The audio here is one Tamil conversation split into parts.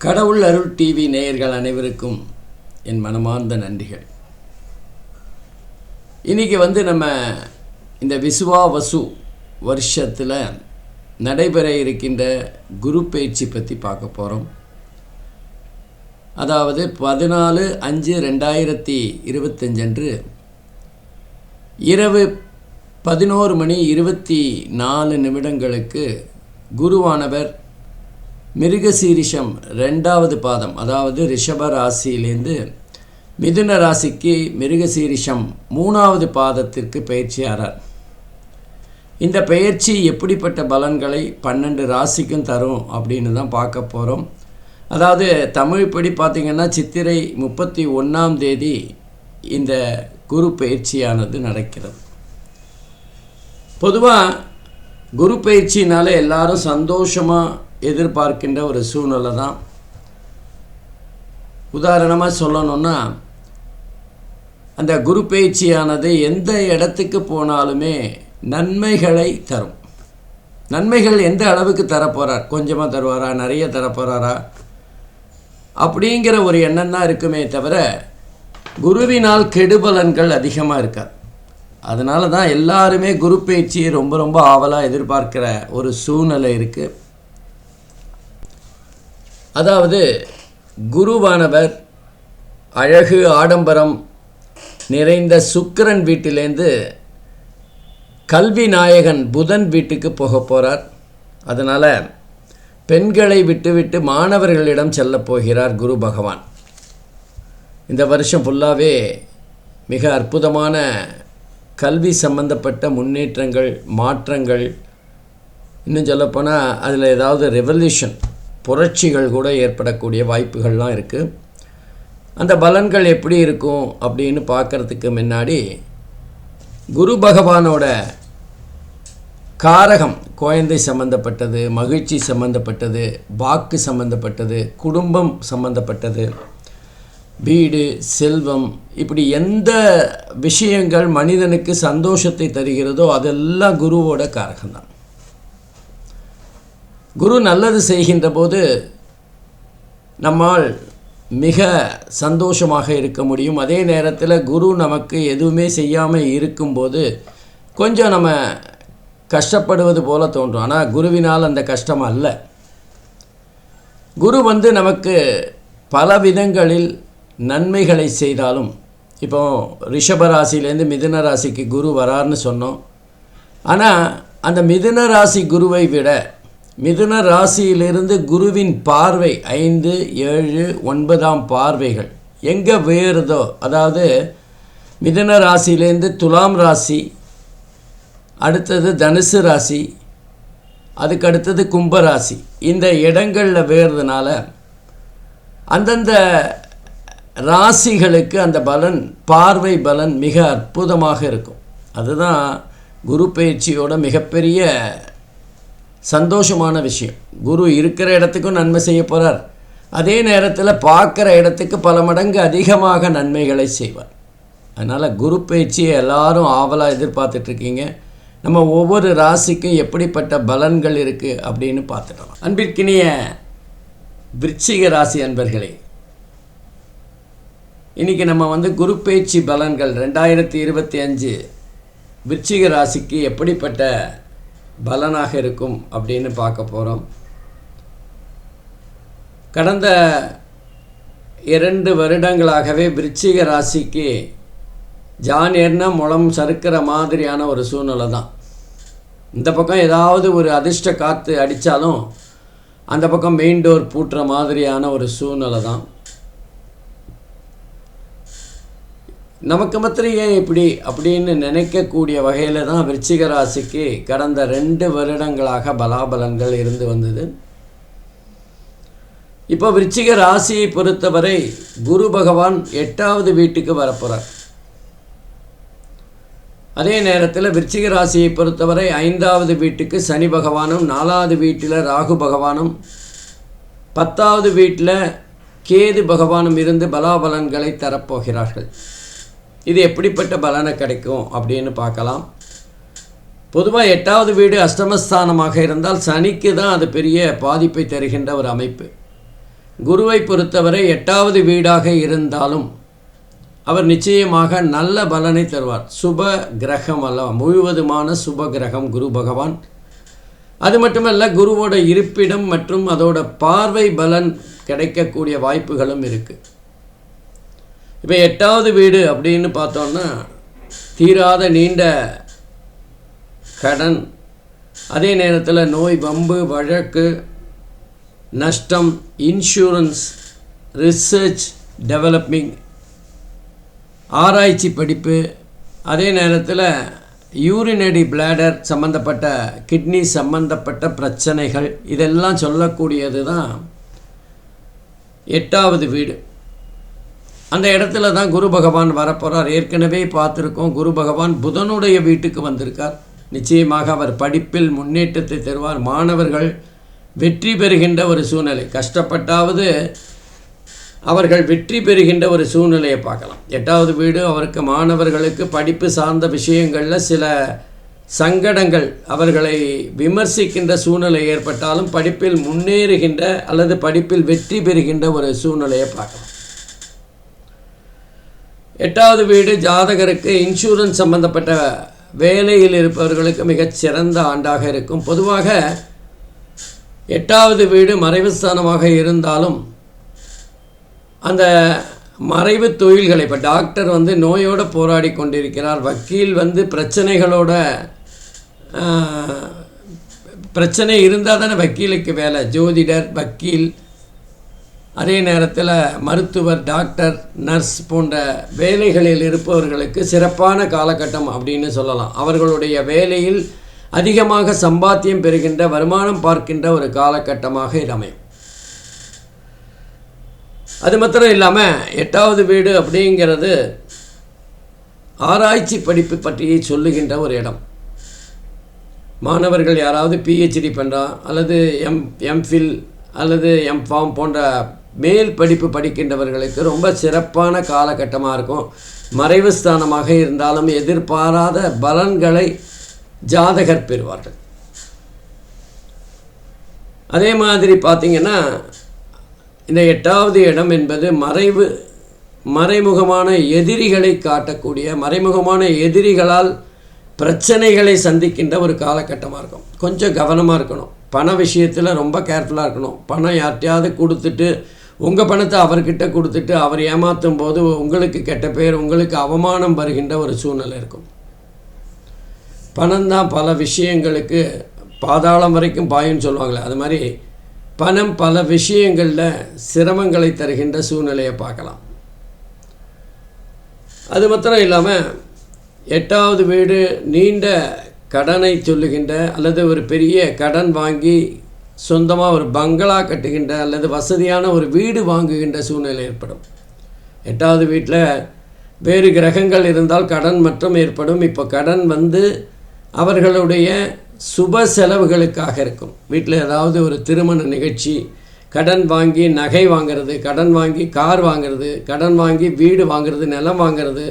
கடவுள் அருள் டிவி நேயர்கள் அனைவருக்கும் என் மனமார்ந்த நன்றிகள். இன்றைக்கி வந்து நம்ம இந்த விசுவா வசு வருஷத்தில் நடைபெற இருக்கின்ற குரு பயிற்சி பற்றி பார்க்க போகிறோம் அதாவது பதினாலு அஞ்சு ரெண்டாயிரத்தி இருபத்தஞ்சன்று இரவு பதினோரு மணி இருபத்தி நாலு நிமிடங்களுக்கு குருவானவர் மிருகசீரிஷம் ரெண்டாவது பாதம் அதாவது ரிஷப ராசியிலேருந்து மிதுன ராசிக்கு மிருகசீரிஷம் மூணாவது பாதத்திற்கு பயிற்சியாரார். இந்த பயிற்சி எப்படிப்பட்ட பலன்களை பன்னெண்டு ராசிக்கும் தரும் அப்படின்னு தான் பார்க்க போகிறோம் அதாவது தமிழ் படி பார்த்திங்கன்னா சித்திரை முப்பத்தி ஒன்றாம் தேதி இந்த குரு பயிற்சியானது நடக்கிறது. பொதுவாக குரு பயிற்சினால எல்லாரும் சந்தோஷமாக எதிர்பார்க்கின்ற ஒரு சூழ்நிலை தான். உதாரணமாக சொல்லணுன்னா அந்த குரு பயிற்சியானது எந்த இடத்துக்கு போனாலுமே நன்மைகளை தரும். நன்மைகள் எந்த அளவுக்கு தரப்போகிறார் கொஞ்சமாக தருவாரா? நிறைய தரப்போகிறாரா அப்படிங்கிற ஒரு எண்ணம் தான் இருக்குமே தவிர குருவினால் கெடுபலன்கள் அதிகமாக இருக்காது. அதனால தான் எல்லாருமே குரு பயிற்சியை ரொம்ப ரொம்ப ஆவலாக எதிர்பார்க்கிற ஒரு சூழ்நிலை இருக்குது அதாவது குருவானவர் அழகு ஆடம்பரம் நிறைந்த சுக்கிரன் வீட்டிலேருந்து கல்வி நாயகன் புதன் வீட்டுக்கு போக போகிறார் அதனால் பெண்களை விட்டுவிட்டு மாணவர்களிடம் செல்லப் போகிறார் குரு பகவான். இந்த வருஷம் ஃபுல்லாகவே மிக அற்புதமான கல்வி சம்பந்தப்பட்ட முன்னேற்றங்கள் மாற்றங்கள். இன்னும் சொல்லப்போனால் அதில் ஏதாவது ரெவல்யூஷன் புரட்சிகள் கூட ஏற்படக்கூடிய வாய்ப்புகள்லாம் இருக்குது அந்த பலன்கள் எப்படி இருக்கும் அப்படின்னு பார்க்குறதுக்கு முன்னாடி குரு பகவானோட காரகம் குழந்தை சம்பந்தப்பட்டது மகிழ்ச்சி சம்பந்தப்பட்டது வாக்கு சம்பந்தப்பட்டது குடும்பம் சம்பந்தப்பட்டது வீடு செல்வம் இப்படி எந்த விஷயங்கள் மனிதனுக்கு சந்தோஷத்தை தருகிறதோ அதெல்லாம் குருவோட காரகம்தான். குரு நல்லது செய்கின்ற போது நம்மால் மிக சந்தோஷமாக இருக்க முடியும். அதே நேரத்தில் குரு நமக்கு எதுவுமே செய்யாமல் இருக்கும்போது கொஞ்சம் நம்ம கஷ்டப்படுவது போல தோன்றும். ஆனால் குருவினால் அந்த கஷ்டம் அல்ல. குரு வந்து நமக்கு பல விதங்களில் நன்மைகளை செய்தாலும் இப்போ ரிஷப ராசிலேருந்து மிதுன ராசிக்கு குரு வரார்னு சொன்னோம். ஆனால் அந்த மிதுன ராசி குருவை விட மிதுன ராசியிலிருந்து குருவின் பார்வை ஐந்து ஏழு ஒன்பதாம் பார்வைகள். எங்கே வேறுதோ அதாவது மிதுன ராசியிலேருந்து துலாம் ராசி அடுத்தது தனுசு ராசி அதுக்கு அடுத்தது கும்பராசி இந்த இடங்களில் வேறுறதுனால அந்தந்த ராசிகளுக்கு அந்த பலன் பார்வை பலன் மிக அற்புதமாக இருக்கும். அதுதான் குரு பயிற்சியோட மிகப்பெரிய சந்தோஷமான விஷயம். குரு இருக்கிற இடத்துக்கும் நன்மை செய்ய போகிறார் அதே நேரத்தில் பார்க்குற இடத்துக்கு பல மடங்கு அதிகமாக நன்மைகளை செய்வார். அதனால் குரு பயிற்சியை எல்லாரும் ஆவலாக எதிர்பார்த்துட்ருக்கீங்க நம்ம ஒவ்வொரு ராசிக்கும் எப்படிப்பட்ட பலன்கள் இருக்குது அப்படின்னு பார்த்துட்டோம் அன்பிற்கினிய விருச்சிக ராசி அன்பர்களே இன்றைக்கி நம்ம வந்து குரு பயிற்சி பலன்கள் ரெண்டாயிரத்தி இருபத்தி அஞ்சு விருச்சிக ராசிக்கு எப்படிப்பட்ட பலனாக இருக்கும் அப்படின்னு பார்க்க போகிறோம் கடந்த இரண்டு வருடங்களாகவே விருச்சிக ராசிக்கு ஜானியர்னா முளம் சறுக்கிற மாதிரியான ஒரு சூழ்நிலை தான். இந்த பக்கம் ஏதாவது ஒரு அதிர்ஷ்ட காற்று அடித்தாலும் அந்த பக்கம் மெயின் டோர் பூட்டுற மாதிரியான ஒரு சூழ்நிலை தான். நமக்கு மாத்திரம் ஏன் இப்படி? அப்படின்னு நினைக்கக்கூடிய வகையில் தான் விருச்சிக ராசிக்கு கடந்த ரெண்டு வருடங்களாக பலாபலன்கள் இருந்து வந்தது. இப்போ விருச்சிக ராசியை பொறுத்தவரை குரு பகவான் எட்டாவது வீட்டுக்கு வரப்போகிறார் அதே நேரத்தில் விருச்சிக ராசியை பொறுத்தவரை ஐந்தாவது வீட்டுக்கு சனி பகவானும் நாலாவது வீட்டில் ராகு பகவானும் பத்தாவது வீட்டில் கேது பகவானும் இருந்து பலாபலன்களை தரப்போகிறார்கள். இது எப்படிப்பட்ட பலனை கிடைக்கும் அப்படின்னு பார்க்கலாம். பொதுவாக எட்டாவது வீடு அஷ்டமஸ்தானமாக இருந்தால் சனிக்கு தான் அது பெரிய பாதிப்பை தருகின்ற ஒரு அமைப்பு. குருவை பொறுத்தவரை எட்டாவது வீடாக இருந்தாலும் அவர் நிச்சயமாக நல்ல பலனை தருவார். சுப கிரகம் அல்லவா முழுவதுமான சுப கிரகம் குரு பகவான். அது மட்டுமல்ல குருவோட இருப்பிடம் மற்றும் அதோட பார்வை பலன் கிடைக்கக்கூடிய வாய்ப்புகளும் இருக்குது இப்போ எட்டாவது வீடு அப்படின்னு பார்த்தோன்னா தீராத நீண்ட கடன் அதே நேரத்தில் நோய் வம்பு வழக்கு நஷ்டம் இன்சூரன்ஸ் ரிசர்ச் டெவலப்பிங் ஆராய்ச்சி படிப்பு அதே நேரத்தில் யூரினரி பிளாடர் சம்மந்தப்பட்ட கிட்னி சம்மந்தப்பட்ட பிரச்சனைகள் இதெல்லாம் சொல்லக்கூடியது தான் எட்டாவது வீடு. அந்த இடத்துல தான் குரு பகவான் வரப்போகிறார் ஏற்கனவே பார்த்துருக்கோம் குரு பகவான் புதனுடைய வீட்டுக்கு வந்திருக்கார். நிச்சயமாக அவர் படிப்பில் முன்னேற்றத்தை தருவார். மாணவர்கள் வெற்றி பெறுகின்ற ஒரு சூழ்நிலை. கஷ்டப்பட்டாவது அவர்கள் வெற்றி பெறுகின்ற ஒரு சூழ்நிலையை பார்க்கலாம். எட்டாவது வீடு அவருக்கு மாணவர்களுக்கு படிப்பு சார்ந்த விஷயங்களில் சில சங்கடங்கள் அவர்களை விமர்சிக்கின்ற சூழ்நிலை ஏற்பட்டாலும் படிப்பில் முன்னேறுகின்ற அல்லது படிப்பில் வெற்றி பெறுகின்ற ஒரு சூழ்நிலையை பார்க்கலாம். எட்டாவது வீடு ஜாதகருக்கு இன்சூரன்ஸ் சம்பந்தப்பட்ட வேலையில் இருப்பவர்களுக்கு மிகச் சிறந்த ஆண்டாக இருக்கும். பொதுவாக எட்டாவது வீடு மறைவு ஸ்தானமாக இருந்தாலும் அந்த மறைவு தொழில்களை இப்போ டாக்டர் வந்து நோயோடு போராடி கொண்டிருக்கிறார். வக்கீல் வந்து பிரச்சனைகளோட பிரச்சனை இருந்தால் தானே வக்கீலுக்கு வேலை. ஜோதிடர் வக்கீல் அதே நேரத்தில் மருத்துவர் டாக்டர் நர்ஸ் போன்ற வேலைகளில் இருப்பவர்களுக்கு சிறப்பான காலகட்டம் அப்படின்னு சொல்லலாம். அவர்களுடைய வேலையில் அதிகமாக சம்பாத்தியம் பெறுகின்ற வருமானம் பார்க்கின்ற ஒரு காலகட்டமாக இது அமையும். அது மாத்திரம் இல்லாமல் எட்டாவது வீடு அப்படிங்கிறது ஆராய்ச்சி படிப்பு பற்றியை சொல்லுகின்ற ஒரு இடம். மாணவர்கள் யாராவது பிஹெச்டி பண்ணுறா அல்லது எம் எம்ஃபில் அல்லது எம்ஃபார்ம் போன்ற மேல் படிப்பு படிக்கின்றவர்களுக்கு ரொம்ப சிறப்பான காலகட்டமாக இருக்கும். மறைவு ஸ்தானமாக இருந்தாலும் எதிர்பாராத பலன்களை ஜாதகர் பெறுவார்கள். அதே மாதிரி பார்த்திங்கன்னா இந்த எட்டாவது இடம் என்பது மறைவு மறைமுகமான எதிரிகளை காட்டக்கூடிய மறைமுகமான எதிரிகளால் பிரச்சனைகளை சந்திக்கின்ற ஒரு காலகட்டமாக இருக்கும். கொஞ்சம் கவனமாக இருக்கணும். பண விஷயத்தில் ரொம்ப கேர்ஃபுல்லாக இருக்கணும். பணம் யார்ட்டையாவது கொடுத்துட்டு உங்கள் பணத்தை அவர்கிட்ட கொடுத்துட்டு அவர் ஏமாற்றும் போது உங்களுக்கு கெட்ட பேர் உங்களுக்கு அவமானம் வருகின்ற ஒரு சூழ்நிலை இருக்கும். பணம் தான் பல விஷயங்களுக்கு பாதாளம் வரைக்கும் பாயும்னு சொல்லுவாங்களே அது மாதிரி பணம் பல விஷயங்களில் சிரமங்களை தருகின்ற சூழ்நிலையை பார்க்கலாம். அது மாத்திரம் இல்லாமல் எட்டாவது வீடு நீண்ட கடனை சொல்லுகின்ற அல்லது ஒரு பெரிய கடன் வாங்கி சொந்தமாக ஒரு பங்களா கட்டுகின்ற அல்லது வசதியான ஒரு வீடு வாங்குகின்ற சூழ்நிலை ஏற்படும். எட்டாவது வீட்டில் வேறு கிரகங்கள் இருந்தால் கடன் மற்றும் ஏற்படும். இப்போ கடன் வந்து அவர்களுடைய சுப செலவுகளுக்காக இருக்கும். வீட்டில் ஏதாவது ஒரு திருமண நிகழ்ச்சி கடன் வாங்கி நகை வாங்குறது கடன் வாங்கி கார் வாங்குறது கடன் வாங்கி வீடு வாங்குறது நிலம் வாங்குறது.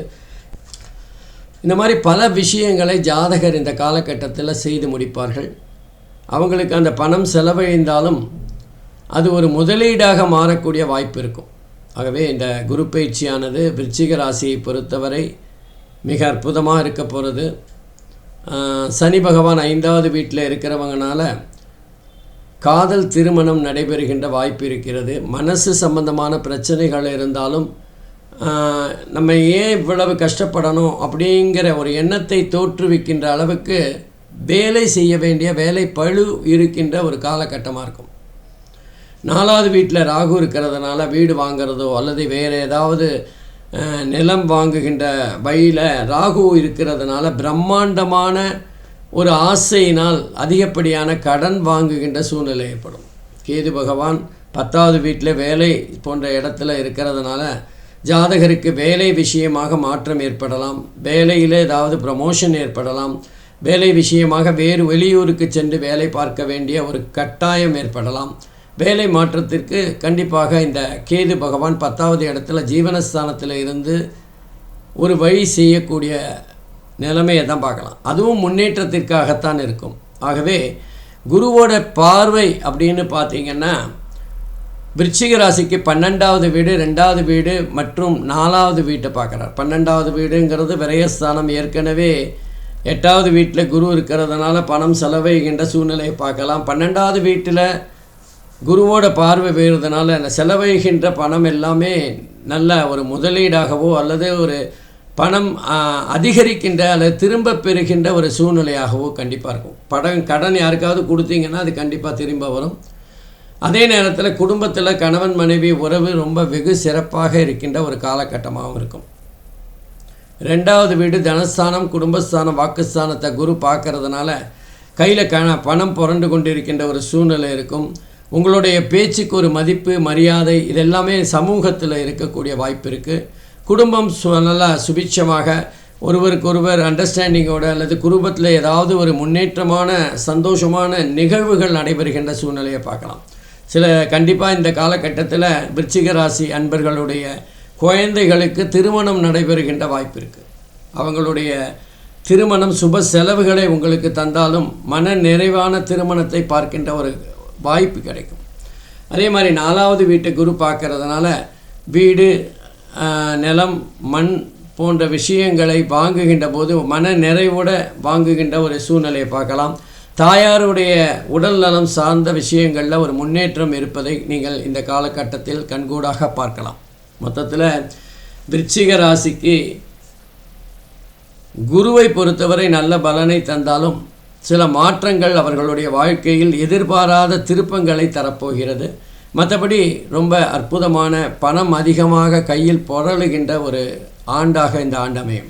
இந்த மாதிரி பல விஷயங்களை ஜாதகர் இந்த காலகட்டத்தில் செய்து முடிப்பார்கள். அவங்களுக்கு அந்த பணம் செலவழிந்தாலும் அது ஒரு முதலீடாக மாறக்கூடிய வாய்ப்பு இருக்கும். ஆகவே இந்த குரு பயிற்சியானது விருச்சிக ராசியை பொறுத்தவரை மிக அற்புதமாக இருக்க போகிறது சனி பகவான் ஐந்தாவது வீட்டில் இருக்கிறவங்கனால காதல் திருமணம் நடைபெறுகின்ற வாய்ப்பு இருக்கிறது. மனசு சம்பந்தமான பிரச்சனைகள் இருந்தாலும் நம்ம ஏன் இவ்வளவு கஷ்டப்படணும் அப்படிங்கிற ஒரு எண்ணத்தை தோற்றுவிக்கின்ற அளவுக்கு வேலை செய்ய வேண்டிய வேலை பழு இருக்கின்ற ஒரு காலகட்டமாக இருக்கும். நாலாவது வீட்டில் ராகு இருக்கிறதுனால வீடு வாங்குறதோ அல்லது வேறு ஏதாவது நிலம் வாங்குகின்ற வழியில் ராகு இருக்கிறதுனால பிரம்மாண்டமான ஒரு ஆசையினால் அதிகப்படியான கடன் வாங்குகின்ற சூழ்நிலை ஏற்படும். கேது பகவான் பத்தாவது வீட்டில் வேலை போன்ற இடத்துல இருக்கிறதுனால ஜாதகருக்கு வேலை விஷயமாக மாற்றம் ஏற்படலாம். வேலையில் ஏதாவது ப்ரமோஷன் ஏற்படலாம். வேலை விஷயமாக வேறு வெளியூருக்கு சென்று வேலை பார்க்க வேண்டிய ஒரு கட்டாயம் ஏற்படலாம். வேலை மாற்றத்திற்கு கண்டிப்பாக இந்த கேது பகவான் பத்தாவது இடத்துல ஜீவனஸ்தானத்தில் இருந்து ஒரு வழி செய்யக்கூடிய நிலைமையை தான் பார்க்கலாம். அதுவும் முன்னேற்றத்திற்காகத்தான் இருக்கும். ஆகவே குருவோட பார்வை அப்படின்னு பார்த்தீங்கன்னா விருச்சிக ராசிக்கு பன்னெண்டாவது வீடு ரெண்டாவது வீடு மற்றும் நாலாவது வீட்டை பார்க்குறார். பன்னெண்டாவது வீடுங்கிறது விரயஸ்தானம். ஏற்கனவே எட்டாவது வீட்டில் குரு இருக்கிறதுனால பணம் செலவைகின்ற சூழ்நிலையை பார்க்கலாம். பன்னெண்டாவது வீட்டில் குருவோட பார்வை பெய்கிறதுனால அந்த செலவைகின்ற பணம் எல்லாமே நல்ல ஒரு முதலீடாகவோ அல்லது ஒரு பணம் அதிகரிக்கின்ற அல்லது திரும்ப பெறுகின்ற ஒரு சூழ்நிலையாகவோ கண்டிப்பாக இருக்கும். படம் கடன் யாருக்காவது கொடுத்தீங்கன்னா அது கண்டிப்பாக திரும்ப வரும். அதே நேரத்தில் குடும்பத்தில் கணவன் மனைவி உறவு ரொம்ப வெகு சிறப்பாக இருக்கின்ற ஒரு காலகட்டமாகவும் இருக்கும். ரெண்டாவது வீடு தனஸ்தானம் குடும்பஸ்தானம் வாக்குஸ்தானத்தை குரு பார்க்கறதுனால கையில் க பணம் புரண்டு கொண்டிருக்கின்ற ஒரு சூழ்நிலை இருக்கும். உங்களுடைய பேச்சுக்கு ஒரு மதிப்பு மரியாதை இதெல்லாமே சமூகத்தில் இருக்கக்கூடிய வாய்ப்பு இருக்குது குடும்பம் சு நல்லா சுபிட்சமாக ஒருவருக்கொருவர் அண்டர்ஸ்டாண்டிங்கோட அல்லது குடும்பத்தில் ஏதாவது ஒரு முன்னேற்றமான சந்தோஷமான நிகழ்வுகள் நடைபெறுகின்ற சூழ்நிலையை பார்க்கலாம். சில கண்டிப்பாக இந்த காலகட்டத்தில் விருச்சிக ராசி அன்பர்களுடைய குழந்தைகளுக்கு திருமணம் நடைபெறுகின்ற வாய்ப்பு இருக்குது அவங்களுடைய திருமணம் சுப செலவுகளை உங்களுக்கு தந்தாலும் மன நிறைவான திருமணத்தை பார்க்கின்ற ஒரு வாய்ப்பு கிடைக்கும். அதே மாதிரி நாலாவது வீட்டை குரு பார்க்கறதுனால வீடு நிலம் மண் போன்ற விஷயங்களை வாங்குகின்ற போது மன நிறைவோட வாங்குகின்ற ஒரு சூழ்நிலையை பார்க்கலாம். தாயாருடைய உடல் நலம் சார்ந்த விஷயங்களில் ஒரு முன்னேற்றம் இருப்பதை நீங்கள் இந்த காலகட்டத்தில் கண்கூடாக பார்க்கலாம். மொத்தத்தில் விருச்சிக ராசிக்கு குருவை பொறுத்தவரை நல்ல பலனை தந்தாலும் சில மாற்றங்கள் அவர்களுடைய வாழ்க்கையில் எதிர்பாராத திருப்பங்களை தரப்போகிறது. மற்றபடி ரொம்ப அற்புதமான பணம் அதிகமாக கையில் புரளுகின்ற ஒரு ஆண்டாக இந்த ஆண்டு அமையும்